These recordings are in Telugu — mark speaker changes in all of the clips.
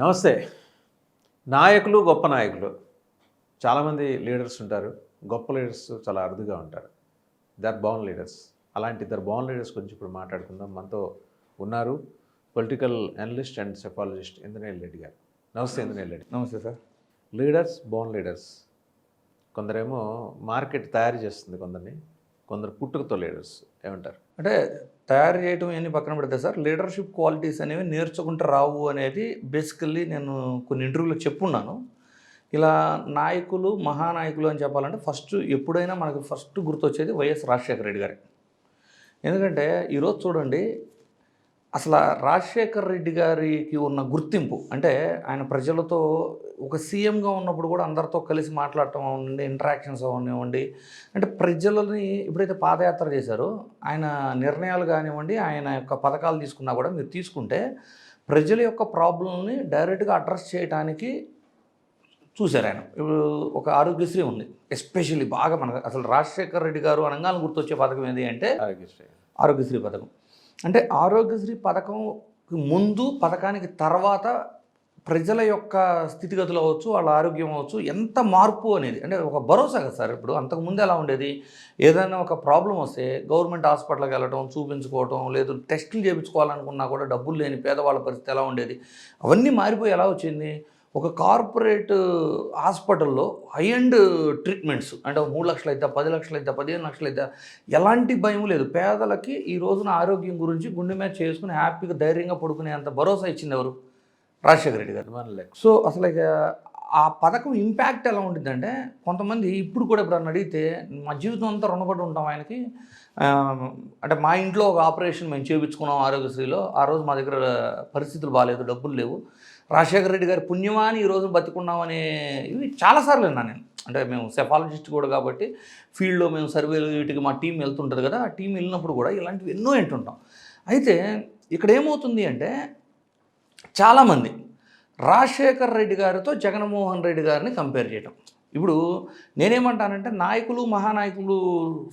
Speaker 1: నమస్తే. నాయకులు గొప్ప నాయకులు. చాలామంది లీడర్స్ ఉంటారు. గొప్ప లీడర్స్ చాలా అరుదుగా ఉంటారు. ఇద్దరు బాన్ లీడర్స్ అలాంటి ఇద్దరు బాన్ లీడర్స్ గురించి ఇప్పుడు మాట్లాడుకుందాం. మనతో ఉన్నారు political analyst and psephologist Indraneel Reddy garu. నమస్తే ఇంద్రనేల్ రెడ్డి.
Speaker 2: నమస్తే సార్.
Speaker 1: లీడర్స్ బాన్ లీడర్స్ కొందరేమో మార్కెట్ తయారు చేస్తుంది కొందరిని. కొందరు పుట్టుకతో లీడర్స్ ఏమంటారు?
Speaker 2: అంటే తయారు చేయటం ఎన్ని పక్కన పెడితే సార్ లీడర్షిప్ క్వాలిటీస్ అనేవి నేర్చుకుంటూ రావు అనేది బేసికల్లీ నేను కొన్ని ఇంటర్వ్యూలో చెప్పున్నాను. ఇలా నాయకులు మహానాయకులు అని చెప్పాలంటే ఫస్ట్ ఎప్పుడైనా మనకు ఫస్ట్ గుర్తొచ్చేది వైఎస్ రాజశేఖర రెడ్డి గారి. ఎందుకంటే ఈరోజు చూడండి అసలు రాజశేఖర్ రెడ్డి గారికి ఉన్న గుర్తింపు అంటే ఆయన ప్రజలతో ఒక సీఎంగా ఉన్నప్పుడు కూడా అందరితో కలిసి మాట్లాడటం అవ్వండి ఇంటరాక్షన్స్ అవనివ్వండి అంటే ప్రజలని ఎప్పుడైతే పాదయాత్ర చేశారో ఆయన నిర్ణయాలు కానివ్వండి ఆయన యొక్క పథకాలు తీసుకున్నా కూడా మీరు తీసుకుంటే ప్రజల యొక్క ప్రాబ్లంని డైరెక్ట్గా అడ్రస్ చేయడానికి చూశారు ఆయన. ఇప్పుడు ఒక ఆరోగ్యశ్రీ ఉంది ఎస్పెషల్లీ బాగా మనకు అసలు రాజశేఖర్ రెడ్డి గారు అనగానే గుర్తొచ్చే పథకం ఏంటి అంటే
Speaker 1: ఆరోగ్యశ్రీ.
Speaker 2: ఆరోగ్యశ్రీ పథకం. అంటే ఆరోగ్యశ్రీ పథకం ముందు పథకానికి తర్వాత ప్రజల యొక్క స్థితిగతులు అవ్వచ్చు వాళ్ళ ఆరోగ్యం అవ్వచ్చు ఎంత మార్పు అనేది అంటే ఒక భరోసా కదా సార్ ఇప్పుడు? అంతకుముందు ఎలా ఉండేది? ఏదైనా ఒక ప్రాబ్లం వస్తే గవర్నమెంట్ హాస్పిటల్కి వెళ్ళడం చూపించుకోవటం లేదు టెస్టులు చేయించుకోవాలనుకున్నా కూడా డబ్బులు లేని పేదవాళ్ళ పరిస్థితి ఎలా ఉండేది? అవన్నీ మారిపోయి ఎలా వచ్చింది? ఒక కార్పొరేట్ హాస్పిటల్లో హై అండ్ ట్రీట్మెంట్స్ అంటే మూడు లక్షలు అయితే పది లక్షలు అయితే పదిహేను లక్షలు అయితే ఎలాంటి భయం లేదు. పేదలకి ఈ రోజున ఆరోగ్యం గురించి గుండె మీద చేసుకుని హ్యాపీగా ధైర్యంగా పడుకునే అంత భరోసా ఇచ్చింది ఎవరు? రాజశేఖర రెడ్డి గారు. సో అసలు ఇక ఆ పథకం ఇంపాక్ట్ ఎలా ఉంటుందంటే కొంతమంది ఇప్పుడు కూడా ఇప్పుడు అడిగితే మా జీవితం అంతా రుణపడి ఉంటాం ఆయనకి. అంటే మా ఇంట్లో ఒక ఆపరేషన్ మేము చేయించుకున్నాం ఆరోగ్యశ్రీలో. ఆ రోజు మా దగ్గర పరిస్థితులు బాగాలేదు డబ్బులు లేవు. రాజశేఖర రెడ్డి గారి పుణ్యమాని ఈ రోజు బతికున్నామనే ఇవి చాలాసార్లు విన్నాను నేను. అంటే మేము సెఫాలజిస్ట్ కూడా కాబట్టి ఫీల్డ్లో మేము సర్వేలు వీటికి మా టీం వెళ్తుంటుంది కదా ఆ టీం వెళ్ళినప్పుడు కూడా ఇలాంటివి ఎన్నో వింటుంటాం. అయితే ఇక్కడ ఏమవుతుంది అంటే చాలామంది రాజశేఖర్ రెడ్డి గారితో జగన్మోహన్ రెడ్డి గారిని కంపేర్ చేయటం. ఇప్పుడు నేనేమంటానంటే నాయకులు మహానాయకులు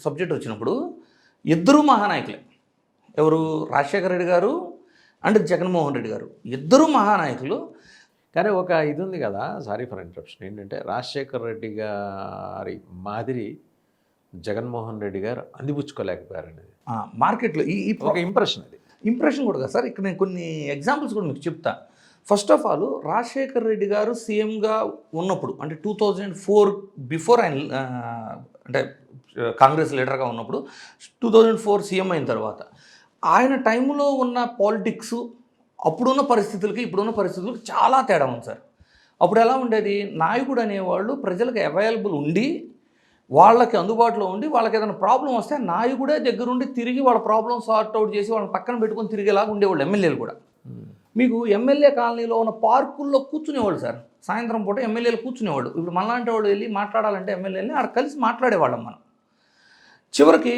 Speaker 2: సబ్జెక్ట్ వచ్చినప్పుడు ఇద్దరు మహానాయకులే. ఎవరు? రాజశేఖర రెడ్డి గారు అండ్ జగన్మోహన్ రెడ్డి గారు. ఇద్దరు మహానాయకులు.
Speaker 1: కానీ ఒక ఇది ఉంది కదా సారీ ఫర్ ఇంటరప్షన్ ఏంటంటే రాజశేఖర్ రెడ్డి గారి మాదిరి జగన్మోహన్ రెడ్డి గారు అందిపుచ్చుకోలేకపోయారు అనేది
Speaker 2: ఆ, మార్కెట్లో ఈ
Speaker 1: ఒక ఇంప్రెషన్ అది.
Speaker 2: ఇంప్రెషన్ కూడా కదా. సార్ ఇక్కడ నేను కొన్ని ఎగ్జాంపుల్స్ కూడా మీకు చెప్తా. First of all Rajasekhar Reddy garu సీఎంగా ఉన్నప్పుడు అంటే టూ థౌజండ్ ఫోర్ బిఫోర్ ఆయన అంటే కాంగ్రెస్ లీడర్గా ఉన్నప్పుడు టూ థౌజండ్ ఫోర్ సీఎం అయిన తర్వాత ఆయన టైంలో ఉన్న పాలిటిక్స్ అప్పుడున్న పరిస్థితులకి ఇప్పుడున్న పరిస్థితులకు చాలా తేడా ఉంది సార్. అప్పుడు ఎలా ఉండేది? నాయకుడు అనేవాళ్ళు ప్రజలకు అవైలబుల్ ఉండి వాళ్ళకి అందుబాటులో ఉండి వాళ్ళకి ఏదైనా ప్రాబ్లం వస్తే నాయకుడే దగ్గరుండి తిరిగి వాళ్ళ ప్రాబ్లం సార్ట్ అవుట్ చేసి వాళ్ళని పక్కన పెట్టుకొని తిరిగేలాగా ఉండేవాళ్ళు ఎమ్మెల్యేలు కూడా. మీకు ఎమ్మెల్యే కాలనీలో ఉన్న పార్కుల్లో కూర్చునేవాళ్ళు సార్. సాయంత్రం పూట ఎమ్మెల్యేలు కూర్చునేవాళ్ళు. ఇప్పుడు మనలాంటి వాళ్ళు వెళ్ళి మాట్లాడాలంటే ఎమ్మెల్యేని ఆడ కలిసి మాట్లాడేవాళ్ళం మనం. చివరికి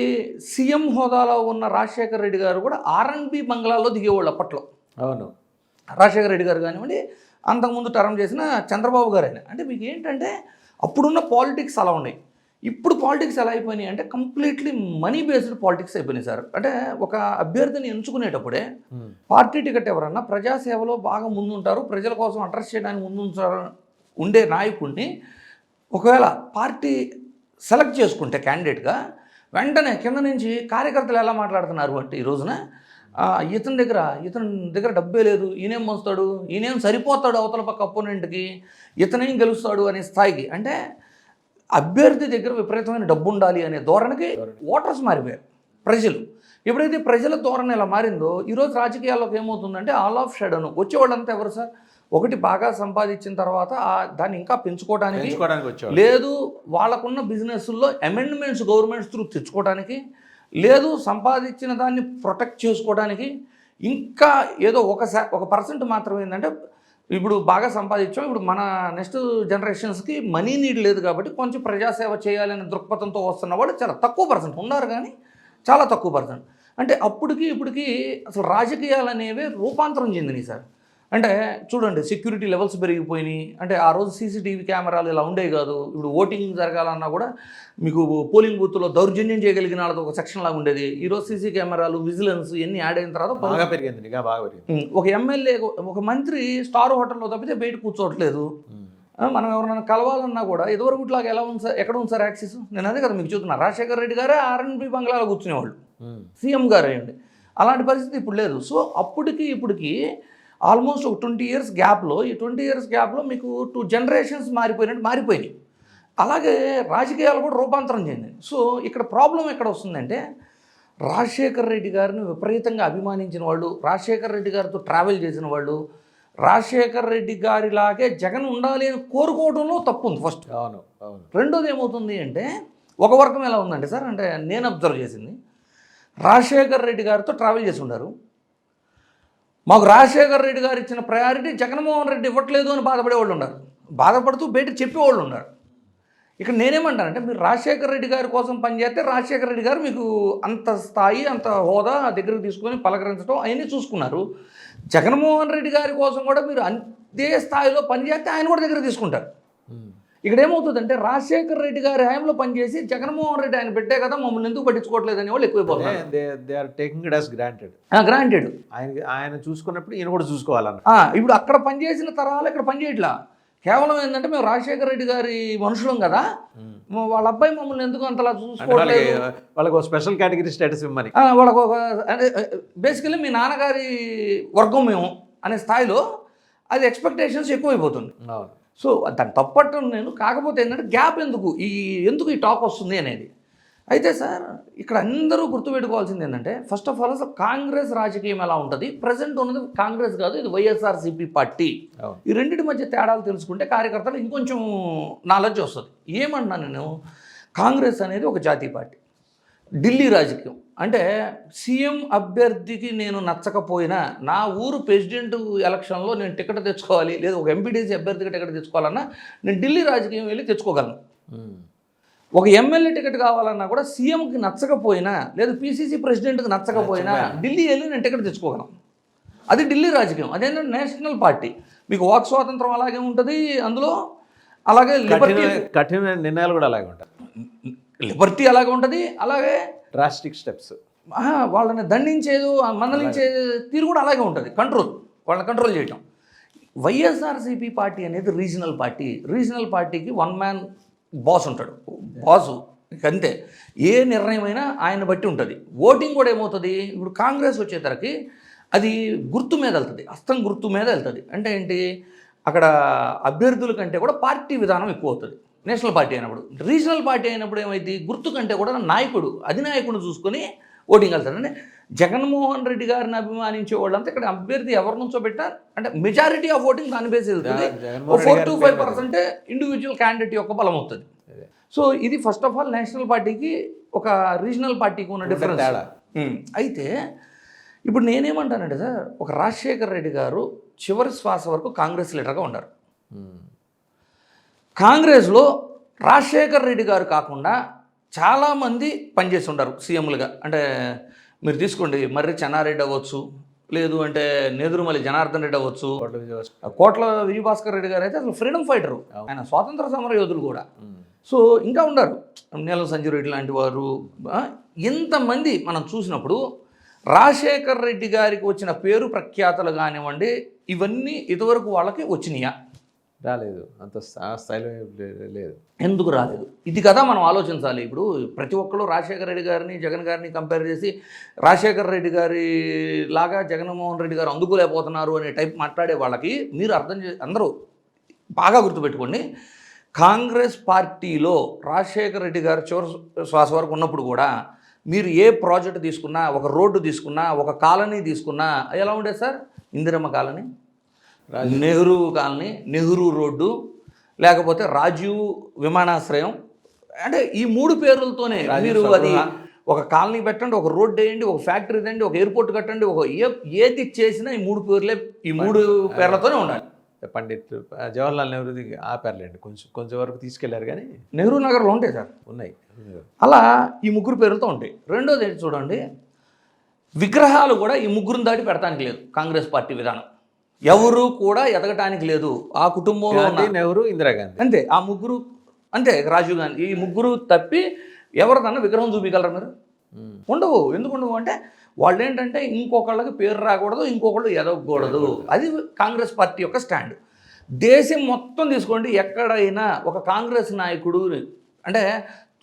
Speaker 2: సీఎం హోదాలో ఉన్న రాజశేఖర రెడ్డి గారు కూడా ఆర్ఎన్బి బంగ్లాలో దిగేవాళ్ళు అప్పట్లో.
Speaker 1: అవును.
Speaker 2: రాజశేఖర రెడ్డి గారు కానివ్వండి అంతకుముందు టర్మ్ చేసిన చంద్రబాబు గారు అయినా అంటే మీకు ఏంటంటే అప్పుడున్న పాలిటిక్స్ అలా ఉన్నాయి. ఇప్పుడు పాలిటిక్స్ ఎలా అయిపోయినాయి అంటే కంప్లీట్లీ మనీ బేస్డ్ పాలిటిక్స్ అయిపోయినాయి సార్. అంటే ఒక అభ్యర్థిని ఎంచుకునేటప్పుడే. పార్టీ టికెట్ ఎవరన్నా ప్రజాసేవలో బాగా ముందుంటారు ప్రజల కోసం అడ్రస్ చేయడానికి ముందుంటారు ఉండే నాయకుడిని ఒకవేళ పార్టీ సెలెక్ట్ చేసుకుంటే క్యాండిడేట్గా వెంటనే కింద నుంచి కార్యకర్తలు ఎలా మాట్లాడుతున్నారు అంటే ఈ రోజున ఇతని దగ్గర ఇతని దగ్గర డబ్బే లేదు ఈయనేం మోస్తాడు ఈయనేం సరిపోతాడు అవతల పక్క అపోనెంట్కి ఇతనేం గెలుస్తాడు అనే స్థాయికి. అంటే అభ్యర్థి దగ్గర విపరీతమైన డబ్బు ఉండాలి అనే ధోరణికి ఓటర్స్ మారిపోయారు ప్రజలు. ఎప్పుడైతే ప్రజల ధోరణి ఎలా మారిందో ఈరోజు రాజకీయాల్లోకి ఏమవుతుందంటే ఆల్ ఆఫ్ షెడను వచ్చేవాళ్ళంతా ఎవరు సార్? ఒకటి బాగా సంపాదించిన తర్వాత ఆ దాన్ని ఇంకా పెంచుకోవడానికి లేదు వాళ్ళకున్న బిజినెస్ల్లో అమెండ్మెంట్స్ గవర్నమెంట్స్ త్రూ తెచ్చుకోవడానికి లేదు సంపాదించిన దాన్ని ప్రొటెక్ట్ చేసుకోవడానికి ఇంకా ఏదో ఒక ఒక పర్సెంట్ మాత్రమే ఏంటంటే ఇప్పుడు బాగా సంపాదించాం. ఇప్పుడు మన నెక్స్ట్ జనరేషన్స్కి మనీ నీడ్ లేదు కాబట్టి కొంచెం ప్రజాసేవ చేయాలనే దృక్పథంతో వస్తున్న వాళ్ళు చాలా తక్కువ పర్సెంట్ ఉన్నారు కానీ చాలా తక్కువ పర్సెంట్. అంటే అప్పటికి ఇప్పటికి అసలు రాజకీయాలు అనేవి రూపాంతరం చెందినాయి సార్. అంటే చూడండి సెక్యూరిటీ లెవెల్స్ పెరిగిపోయినాయి. అంటే ఆ రోజు సీసీటీవీ కెమెరాలు ఇలా ఉండేవి కాదు. ఇప్పుడు ఓటింగ్ జరగాలన్నా కూడా మీకు పోలింగ్ బూత్లో దౌర్జన్యం చేయగలిగిన వాళ్ళతో ఒక సెక్షన్ లాగా ఉండేది. ఈరోజు సీసీ కెమెరాలు విజిలెన్స్ ఇవన్నీ యాడ్ అయిన తర్వాత
Speaker 1: బాగా పెరిగింది బాగా పెరిగింది.
Speaker 2: ఒక ఎమ్మెల్యే ఒక మంత్రి స్టార్ హోటల్లో తప్పితే బయట కూర్చోవట్లేదు. మనం ఎవరైనా కలవాలన్నా కూడా ఇదివరకు ఇట్లాగా ఎలా ఉంది సార్? ఎక్కడ ఉంది సార్ యాక్సెస్? నేను అదే కదా మీకు చూస్తున్నా రాజశేఖర రెడ్డి గారే ఆర్ఎన్బి బంగ్లాలో కూర్చునేవాళ్ళు. సీఎం గారు అయ్యండి అలాంటి పరిస్థితి ఇప్పుడు లేదు. సో అప్పటికి ఇప్పటికి ఆల్మోస్ట్ ఒక ట్వంటీ ఇయర్స్ గ్యాప్లో ఈ ట్వంటీ ఇయర్స్ గ్యాప్లో మీకు టూ జనరేషన్స్ మారిపోయినట్టు మారిపోయినాయి. అలాగే రాజకీయాలు కూడా రూపాంతరం చెందింది. సో ఇక్కడ ప్రాబ్లం ఎక్కడ వస్తుందంటే రాజశేఖర్ రెడ్డి గారిని విపరీతంగా అభిమానించిన వాళ్ళు రాజశేఖర్ రెడ్డి గారితో ట్రావెల్ చేసిన వాళ్ళు రాజశేఖర్ రెడ్డి గారిలాగే జగన్ ఉండాలి అని కోరుకోవడంలో తప్పు ఉంది ఫస్ట్.
Speaker 1: అవును అవును.
Speaker 2: రెండోది ఏమవుతుంది అంటే ఒక వర్గం ఎలా ఉందంటే సార్ అంటే నేను అబ్జర్వ్ చేసింది రాజశేఖర్ రెడ్డి గారితో ట్రావెల్ చేసి ఉన్నారు మాకు రాజశేఖర్ రెడ్డి గారు ఇచ్చిన ప్రయారిటీ జగన్మోహన్ రెడ్డి ఇవ్వట్లేదు అని బాధపడే వాళ్ళు ఉన్నారు. బాధపడుతూ బయట చెప్పేవాళ్ళు ఉన్నారు. ఇక్కడ నేనేమంటానంటే మీరు రాజశేఖర్ రెడ్డి గారి కోసం పనిచేస్తే రాజశేఖర్ రెడ్డి గారు మీకు అంత స్థాయి అంత హోదా దగ్గరకు తీసుకొని పలకరించడం అవన్నీ చూసుకున్నారు. జగన్మోహన్ రెడ్డి గారి కోసం కూడా మీరు అంతే స్థాయిలో పనిచేస్తే ఆయన కూడా దగ్గర తీసుకుంటారు. ఇక్కడ ఏమవుతుందంటే రాజశేఖర్ రెడ్డి గారి హయాంలో పనిచేసి జగన్మోహన్ రెడ్డి ఆయన పెట్టే కదా మమ్మల్ని ఎందుకు పట్టించుకోవట్లేదు అనే వాళ్ళు ఎక్కువైపోతున్నారు.
Speaker 1: They they are taking it as granted.
Speaker 2: Granted.
Speaker 1: ఆయన ఆయన చూసుకున్నప్పుడు ఈయన కూడా చూసుకోవాలన్న
Speaker 2: ఇప్పుడు అక్కడ పనిచేసిన తరాలు ఇక్కడ పనిచేయట్లా. కేవలం ఏంటంటే మేము రాజశేఖర రెడ్డి గారి మనుషులం కదా. వాళ్ళ అబ్బాయి మమ్మల్ని ఎందుకు అంతలా చూసుకోవట్లేదు?
Speaker 1: వాళ్ళకి స్పెషల్ కేటగిరీ స్టేటస్ ఇవ్వమని.
Speaker 2: వాళ్ళకు ఒక అంటే బేసికలీ మీ నాన్నగారి వర్గం మేము అనే స్థాయిలో అది ఎక్స్పెక్టేషన్స్ ఎక్కువైపోతుంది.
Speaker 1: అవును.
Speaker 2: సో దాన్ని తప్పట్టం నేను కాకపోతే ఏంటంటే గ్యాప్ ఎందుకు? ఈ ఎందుకు ఈ టాక్ వస్తుంది అనేది. అయితే సార్ ఇక్కడ అందరూ గుర్తుపెట్టుకోవాల్సింది ఏంటంటే ఫస్ట్ ఆఫ్ ఆల్ అసలు కాంగ్రెస్ రాజకీయం ఎలా ఉంటుంది? ప్రజెంట్ ఉన్నది కాంగ్రెస్ కాదు ఇది వైఎస్ఆర్సీపీ పార్టీ. ఈ రెండింటి మధ్య తేడాలు తెలుసుకుంటే కార్యకర్తలు ఇంకొంచెం నాలెడ్జ్ వస్తుంది. ఏమన్నా నేను? కాంగ్రెస్ అనేది ఒక జాతీయ పార్టీ. ఢిల్లీ రాజకీయం. అంటే సీఎం అభ్యర్థికి నేను నచ్చకపోయినా నా ఊరు ప్రెసిడెంట్ ఎలక్షన్లో నేను టికెట్ తెచ్చుకోవాలి లేదా ఒక ఎంపీటీసీ అభ్యర్థికి టికెట్ తెచ్చుకోవాలన్నా నేను ఢిల్లీ రాజకీయం వెళ్ళి తెచ్చుకోగలను. ఒక ఎమ్మెల్యే టికెట్ కావాలన్నా కూడా సీఎంకి నచ్చకపోయినా లేదా పీసీసీ ప్రెసిడెంట్కి నచ్చకపోయినా ఢిల్లీ వెళ్ళి నేను టికెట్ తెచ్చుకోగలను. అది ఢిల్లీ రాజకీయం. అదేంటంటే నేషనల్ పార్టీ. మీకు వాక్ స్వాతంత్రం అలాగే ఉంటుంది అందులో. అలాగే
Speaker 1: కఠిన నిర్ణయాలు కూడా అలాగే ఉంటాయి.
Speaker 2: లిబర్టీ అలాగే ఉంటుంది అలాగే
Speaker 1: డ్రాస్టిక్ స్టెప్స్
Speaker 2: వాళ్ళని దండించేది మందలించే తీరు కూడా అలాగే ఉంటుంది కంట్రోల్ వాళ్ళని కంట్రోల్ చేయటం. వైఎస్ఆర్సీపీ పార్టీ అనేది రీజనల్ పార్టీ రీజనల్ పార్టీకి వన్ మ్యాన్ బాస్ ఉంటాడు. బాసు అంతే. ఏ నిర్ణయమైనా ఆయన బట్టి ఉంటుంది. ఓటింగ్ కూడా ఏమవుతుంది? ఇప్పుడు కాంగ్రెస్ వచ్చేసరికి అది గుర్తు మీద వెళ్తుంది హస్తం గుర్తు మీద వెళ్తుంది. అంటే ఏంటి? అక్కడ అభ్యర్థుల కంటే కూడా పార్టీ విధానం ఎక్కువ అవుతుంది. నేషనల్ పార్టీ అయినప్పుడు. రీజనల్ పార్టీ అయినప్పుడు ఏమైంది? గుర్తు కంటే కూడా నాయకుడు అధినాయకుడు చూసుకొని ఓటింగ్ వెళ్తారు అంటే జగన్మోహన్ రెడ్డి గారిని అభిమానించే వాళ్ళంతా ఇక్కడ అభ్యర్థి ఎవరి నుంచో పెట్టినా అంటే మెజారిటీ ఆఫ్ ఓటింగ్ దాని బేస్ వెళ్తుంది. ఫోర్ టు ఫైవ్
Speaker 1: పేరు
Speaker 2: పర్సెంట్ ఇండివిజువల్ క్యాండిడేట్ యొక్క బలం అవుతుంది. సో ఇది ఫస్ట్ ఆఫ్ ఆల్ నేషనల్ పార్టీకి ఒక రీజనల్ పార్టీకి ఉన్న డిఫరెన్స్
Speaker 1: తేడా.
Speaker 2: అయితే ఇప్పుడు నేనేమంటానంటే సార్ ఒక రాజశేఖర్ రెడ్డి గారు చివరి శ్వాస వరకు కాంగ్రెస్ లీడర్గా ఉన్నారు. కాంగ్రెస్లో రాజశేఖర్ రెడ్డి గారు కాకుండా చాలామంది పనిచేసి ఉంటారు సీఎంలుగా. అంటే మీరు తీసుకోండి మర్రి చెన్నారెడ్డి అవ్వచ్చు లేదు అంటే నెదురుమల్లి జనార్దన్ రెడ్డి అవ్వచ్చు.
Speaker 1: కోట్ల
Speaker 2: విజయభాస్కర్. రెడ్డి గారు అయితే అసలు ఫ్రీడమ్ ఫైటరు. ఆయన స్వాతంత్ర సమర యోధులు కూడా. సో ఇంకా ఉన్నారు. నీలం సంజయ్ రెడ్డి లాంటి వారు. ఆ, ఎంతమంది మనం చూసినప్పుడు రాజశేఖర్ రెడ్డి గారికి వచ్చిన పేరు ప్రఖ్యాతలు కానివ్వండి ఇవన్నీ ఇదివరకు వాళ్ళకి వచ్చినాయా?
Speaker 1: రాలేదు. అంత ఆ స్థాయిలో లేదు.
Speaker 2: ఎందుకు రాలేదు? ఇది కదా మనం ఆలోచించాలి. ఇప్పుడు ప్రతి ఒక్కరు రాజశేఖర రెడ్డి గారిని జగన్ గారిని కంపేర్ చేసి రాజశేఖర రెడ్డి గారి లాగా జగన్మోహన్ రెడ్డి గారు అందుకోలేకపోతున్నారు అనే టైప్ మాట్లాడే వాళ్ళకి మీరు అర్థం చే అందరూ బాగా గుర్తుపెట్టుకోండి. కాంగ్రెస్ పార్టీలో రాజశేఖర రెడ్డి గారు చివరి శ్వాస వరకు ఉన్నప్పుడు కూడా మీరు ఏ ప్రాజెక్ట్ తీసుకున్నా ఒక రోడ్డు తీసుకున్నా ఒక కాలనీ తీసుకున్నా ఎలా ఉండేది sir? Indiramma colony? Nehru colony Nehru road లేకపోతే రాజీవ్ విమానాశ్రయం. అంటే ఈ మూడు పేర్లతోనే మీరు అది. ఒక కాలనీ పెట్టండి ఒక రోడ్డు వేయండి ఒక ఫ్యాక్టరీ వేయండి ఒక ఎయిర్పోర్ట్ కట్టండి ఒక ఏది చేసినా ఈ మూడు పేర్లే ఈ మూడు పేర్లతోనే ఉండాలి.
Speaker 1: పండిట్ ఆ, జవహర్లాల్ నెహ్రూది ఆపారులేండి. కొంచెం కొంచెం వరకు తీసుకెళ్ళారు కానీ
Speaker 2: నెహ్రూ నగర్లో ఉంటాయి సార్.
Speaker 1: ఉన్నాయి.
Speaker 2: అలా ఈ ముగ్గురు పేర్లతో ఉంటాయి. రెండోది ఏంటి చూడండి విగ్రహాలు కూడా ఈ ముగ్గురుని దాటి పెడతానికి లేదు కాంగ్రెస్ పార్టీ విధానం. ఎవరు కూడా ఎదగటానికి లేదు. ఆ కుటుంబంలో
Speaker 1: నెహ్రూ ఇందిరాగాంధీ
Speaker 2: అంతే. ఆ ముగ్గురు అంతే రాజీవ్ గాంధీ ఈ ముగ్గురు తప్పి ఎవరికన్నా విగ్రహం చూపించగలరా మీరు. ఉండవు. ఎందుకు ఉండవు? అంటే వాళ్ళు ఏంటంటే ఇంకొకళ్ళకి పేరు రాకూడదు ఇంకొకళ్ళు ఎదగకూడదు. అది కాంగ్రెస్ పార్టీ యొక్క స్టాండ్. దేశం మొత్తం తీసుకోండి ఎక్కడైనా ఒక కాంగ్రెస్ నాయకుడు అంటే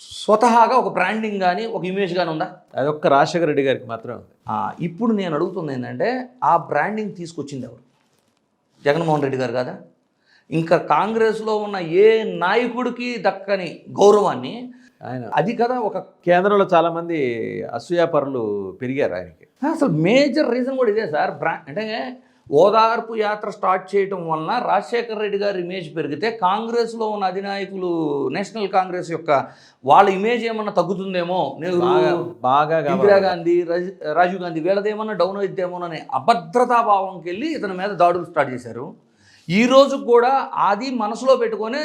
Speaker 2: స్వతహాగా ఒక బ్రాండింగ్ కానీ ఒక ఇమేజ్ కానీ ఉందా?
Speaker 1: అది ఒక్క రాజశేఖర రెడ్డి గారికి మాత్రం
Speaker 2: ఇప్పుడు నేను అడుగుతుంది ఏంటంటే ఆ బ్రాండింగ్ తీసుకొచ్చింది ఎవరు? జగన్మోహన్ రెడ్డి గారు కదా? ఇంకా కాంగ్రెస్లో ఉన్న ఏ నాయకుడికి దక్కని గౌరవాన్ని?
Speaker 1: ఆయన
Speaker 2: అది కదా ఒక
Speaker 1: కేంద్రంలో చాలా మంది అసూయాపరులు పెరిగారు ఆయనకి.
Speaker 2: అసలు మేజర్ రీజన్ కూడా ఇదే సార్. బ్రా అంటే ఓదార్పు యాత్ర స్టార్ట్ చేయటం వలన రాజశేఖర రెడ్డి గారి ఇమేజ్ పెరిగితే కాంగ్రెస్లో ఉన్న అధినాయకులు నేషనల్ కాంగ్రెస్ యొక్క వాళ్ళ ఇమేజ్ ఏమన్నా తగ్గుతుందేమో నెహ్రూ
Speaker 1: బాగా.
Speaker 2: ఇందిరాగాంధీ రాజీ- రాజీవ్ గాంధీ వీళ్ళదేమన్నా డౌన్ అయిద్దేమోననే అభద్రతా భావంకి వెళ్ళి ఇతని మీద దాడులు స్టార్ట్ చేశారు ఈ రోజు కూడా అది మనసులో పెట్టుకొని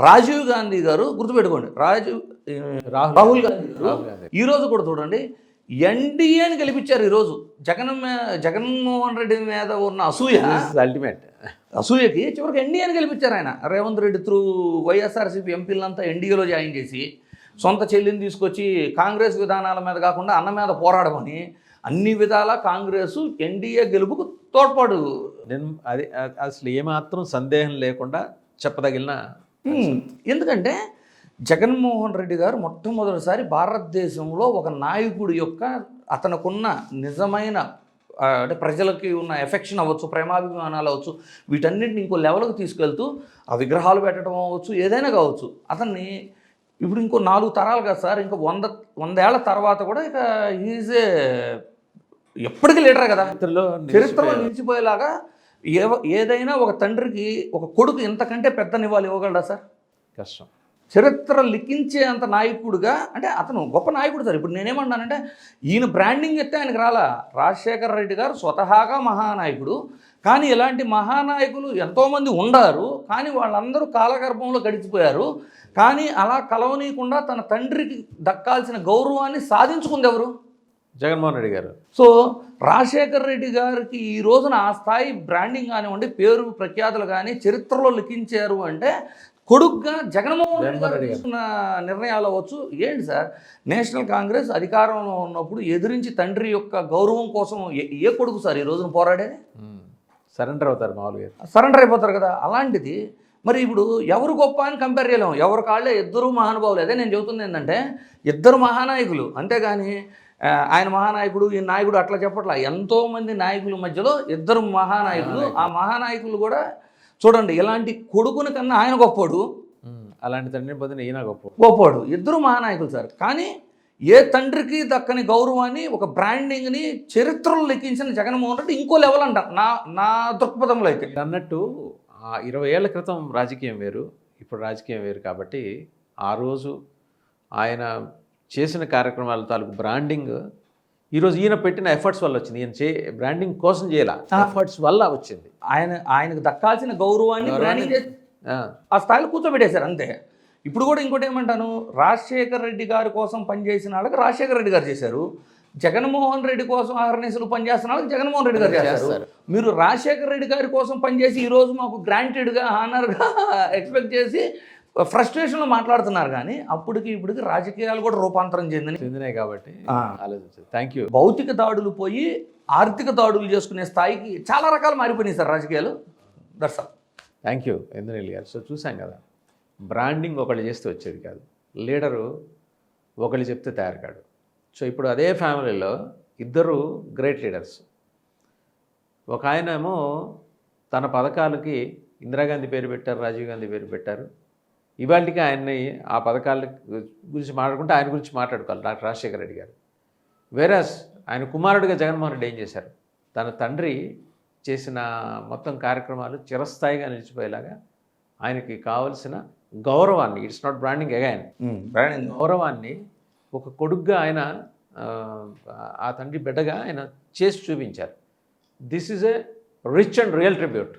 Speaker 2: రాజీవ్ గాంధీ గారు గుర్తుపెట్టుకోండి రాజీవ్
Speaker 1: రాహుల్
Speaker 2: గాంధీ గారు
Speaker 1: రాహుల్ గాంధీ.
Speaker 2: ఈ రోజు కూడా చూడండి ఎన్డీఏని గెలిపించారు ఈరోజు. జగన్ జగన్మోహన్ రెడ్డి మీద ఉన్న అసూయ
Speaker 1: అల్టిమేట్
Speaker 2: అసూయకి చివరికి ఎన్డీఏని గెలిపించారు ఆయన. రేవంత్ రెడ్డి త్రూ వైఎస్ఆర్సీపీ ఎంపీలంతా ఎన్డీఏలో జాయిన్ చేసి సొంత చెల్లిని తీసుకొచ్చి కాంగ్రెస్ విధానాల మీద కాకుండా అన్న మీద పోరాడమని అన్ని విధాల కాంగ్రెస్ ఎన్డీఏ గెలుపుకు తోడ్పాటు.
Speaker 1: నేను అది అసలు ఏమాత్రం సందేహం లేకుండా చెప్పదగిన
Speaker 2: ఎందుకంటే జగన్మోహన్ రెడ్డి గారు మొట్టమొదటిసారి భారతదేశంలో ఒక నాయకుడి యొక్క అతనుకున్న నిజమైన అంటే ప్రజలకి ఉన్న ఎఫెక్షన్ అవ్వచ్చు ప్రేమాభిమానాలు అవ్వచ్చు వీటన్నిటిని ఇంకో లెవెల్కి తీసుకెళ్తూ ఆ విగ్రహాలు పెట్టడం అవ్వచ్చు ఏదైనా కావచ్చు. అతన్ని ఇప్పుడు ఇంకో నాలుగు తరాలు కదా సార్ ఇంకా వంద వందేళ్ళ తర్వాత కూడా ఇక ఈజే ఎప్పటికీ లీడరే కదా.
Speaker 1: చరిత్రలో
Speaker 2: నిలిచిపోయేలాగా ఏ ఏదైనా ఒక తండ్రికి ఒక కొడుకు ఇంతకంటే పెద్ద నివాళి ఇవ్వగలడా సార్?
Speaker 1: కష్టం.
Speaker 2: చరిత్ర లిఖించే అంత నాయకుడుగా అంటే అతను గొప్ప నాయకుడు సార్. ఇప్పుడు నేనేమన్నానంటే ఈయన బ్రాండింగ్ ఎత్తే ఆయనకు రాలా. రాజశేఖర రెడ్డి గారు స్వతహాగా మహానాయకుడు. కానీ ఇలాంటి మహానాయకులు ఎంతోమంది ఉండారు. కానీ వాళ్ళందరూ కాలగర్భంలో గడిచిపోయారు. కానీ అలా కలవనీయకుండా తన తండ్రికి దక్కాల్సిన గౌరవాన్ని సాధించుకుంది ఎవరు?
Speaker 1: జగన్మోహన్ రెడ్డి గారు.
Speaker 2: సో రాజశేఖర్ రెడ్డి గారికి ఈ రోజున ఆ స్థాయి బ్రాండింగ్ కానివ్వండి పేరు ప్రఖ్యాతులు కానీ చరిత్రలో లిఖించారు అంటే కొడుగ్గా జగన్మోహన్ రెడ్డి గారు. తీసుకున్న నిర్ణయాలు అవ్వచ్చు. ఏంటి సార్? నేషనల్ కాంగ్రెస్ అధికారంలో ఉన్నప్పుడు ఎదిరించి తండ్రి యొక్క గౌరవం కోసం ఏ- కొడుకు సార్ ఈ రోజున పోరాడేది?
Speaker 1: సరెండర్ అవుతారు మామూలుగా.
Speaker 2: సరెండర్ అయిపోతారు కదా. అలాంటిది మరి ఇప్పుడు ఎవరు గొప్ప అని కంపేర్ చేయలేము. ఎవరు కాళ్ళే ఇద్దరు మహానుభావులు. అదే నేను చెబుతుంది ఏంటంటే ఇద్దరు మహానాయకులు. అంతేగాని ఆయన మహానాయకుడు ఈ నాయకుడు అట్లా చెప్పట్లా. ఎంతో మంది నాయకుల మధ్యలో ఇద్దరు మహానాయకులు. ఆ మహానాయకులు కూడా చూడండి ఇలాంటి కొడుకుని కన్నా ఆయన గొప్పోడు.
Speaker 1: అలాంటి తండ్రిని పొందిన ఈయన గొప్ప
Speaker 2: గొప్పోడు. ఇద్దరు మహానాయకులు సార్. కానీ ఏ తండ్రికి దక్కని గౌరవాన్ని ఒక బ్రాండింగ్ని చరిత్రలో లెక్కించిన జగన్మోహన్ రెడ్డి ఇంకో లెవెల్ అంట. నా నా దృక్పథంలో అయితే.
Speaker 1: అన్నట్టు ఆ ఇరవై ఏళ్ళ క్రితం రాజకీయం వేరు ఇప్పుడు రాజకీయం వేరు కాబట్టి ఆ రోజు ఆయన చేసిన కార్యక్రమాల తాలూకు బ్రాండింగ్ ఈరోజు ఈయన పెట్టిన ఎఫర్ట్స్ వల్ల వచ్చింది. ఈయన చే బ్రాండింగ్ కోసం చేయాల. ఎఫర్ట్స్ వల్ల వచ్చింది.
Speaker 2: ఆయన ఆయనకు దక్కాల్సిన గౌరవాన్ని బ్రాండింగ్
Speaker 1: ఆ,
Speaker 2: స్థాయిలో కూర్చోబెట్టేశారు అంతే. ఇప్పుడు కూడా ఇంకోటి ఏమంటాను రాజశేఖర్ రెడ్డి గారి కోసం పనిచేసిన వాళ్ళకి రాజశేఖర రెడ్డి గారు చేశారు. జగన్మోహన్ రెడ్డి కోసం ఆహర్నేసులు పనిచేస్తున్న వాళ్ళకి జగన్మోహన్ రెడ్డి గారు చేస్తారు
Speaker 1: చేస్తారు.
Speaker 2: మీరు రాజశేఖర రెడ్డి గారి కోసం పనిచేసి ఈరోజు మాకు గ్రాంటెడ్గా హానర్గా ఎక్స్పెక్ట్ చేసి ఫ్రస్ట్రేషన్లో మాట్లాడుతున్నారు కానీ అప్పటికి ఇప్పటికి రాజకీయాలు కూడా రూపాంతరం చెందిన
Speaker 1: చెందినాయి కాబట్టి. ఆలోచించారు థ్యాంక్ యూ
Speaker 2: భౌతిక దాడులు పోయి ఆర్థిక దాడులు చేసుకునే స్థాయికి చాలా రకాలు మారిపోయినాయి సార్ రాజకీయాలు. దర్శనం
Speaker 1: థ్యాంక్ యూ ఇంద్రనీల్ గారు. సో చూసాం కదా బ్రాండింగ్ ఒకళ్ళు చేస్తే వచ్చేది కాదు. లీడరు ఒకళ్ళు చెప్తే తయారు కాడు. సో ఇప్పుడు అదే ఫ్యామిలీలో ఇద్దరు గ్రేట్ లీడర్స్ ఒక ఆయన ఏమో తన పథకాలకి ఇందిరాగాంధీ పేరు పెట్టారు రాజీవ్ గాంధీ పేరు పెట్టారు. ఇవాళకి ఆయన్ని ఆ పథకాల గురించి మాట్లాడుకుంటే ఆయన గురించి మాట్లాడుకోవాలి డాక్టర్ రాజశేఖర రెడ్డి గారు. వేరస్ ఆయన కుమారుడిగా జగన్మోహన్ రెడ్డి ఏం చేశారు? తన తండ్రి చేసిన మొత్తం కార్యక్రమాలు చిరస్థాయిగా నిలిచిపోయేలాగా ఆయనకి కావలసిన గౌరవాన్ని it's not branding again
Speaker 2: branding
Speaker 1: గౌరవాన్ని ఒక కొడుగ్గా ఆయన ఆ, ఆ తండ్రి బిడ్డగా ఆయన చేసి చూపించారు. This is a rich and real tribute